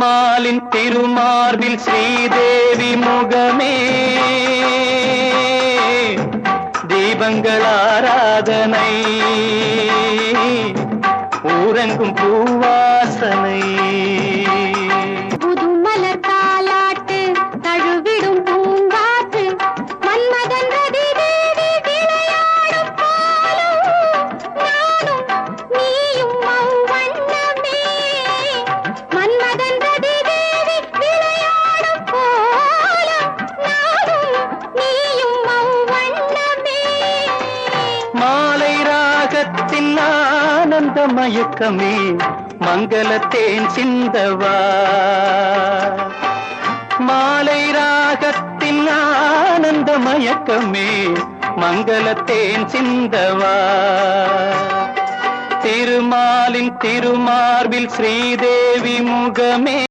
மாலின் திருமார்பில் ஸ்ரீதேவி முகமே. தீபங்கள் ஆராதனை. ஊரங்கும் பூவாசனை ராகத்தின் ஆனந்த மயக்கமே மங்களத்தேன் சிந்தவா. மாலை ராகத்தின் ஆனந்த மயக்கமே மங்களத்தேன் சிந்தவா. திருமாலின் திருமார்பில் ஸ்ரீதேவி முகமே